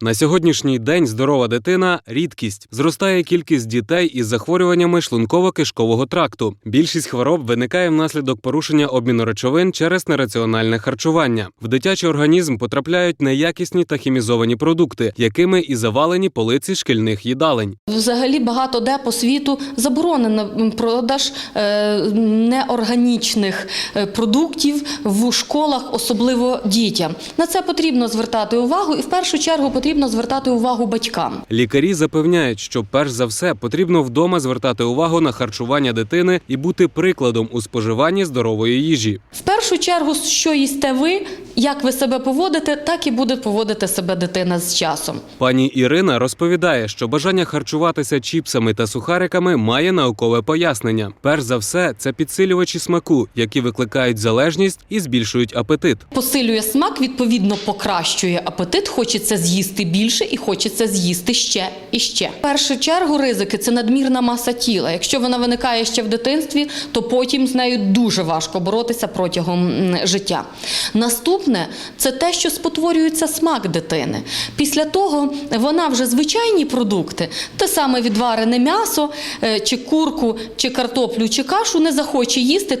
На сьогоднішній день здорова дитина рідкість. Зростає кількість дітей із захворюваннями шлунково-кишкового тракту. Більшість хвороб виникає внаслідок порушення обміну речовин через нераціональне харчування. В дитячий організм потрапляють неякісні та хімізовані продукти, якими і завалені полиці шкільних їдалень. Взагалі багато де по світу заборонено продаж е, неорганічних е, продуктів в школах, особливо дітям. На це потрібно звертати увагу, і в першу чергу потрібно звертати увагу батькам. Лікарі запевняють, що перш за все потрібно вдома звертати увагу на харчування дитини і бути прикладом у споживанні здорової їжі. В першу чергу, що їсте ви, як ви себе поводите, так і буде поводити себе дитина з часом. Пані Ірина розповідає, що бажання харчуватися чіпсами та сухариками має наукове пояснення. Перш за все, це підсилювачі смаку, які викликають залежність і збільшують апетит. Посилює смак, відповідно покращує апетит, хочеться з'їсти більше і хочеться з'їсти ще і ще. В першу чергу ризики це надмірна маса тіла. Якщо вона виникає ще в дитинстві, то потім з нею дуже важко боротися протягом життя. Наступне це те, що спотворюється смак дитини. Після того вона вже звичайні продукти, те саме відварене м'ясо, е, чи курку, чи картоплю, чи кашу не захоче їсти.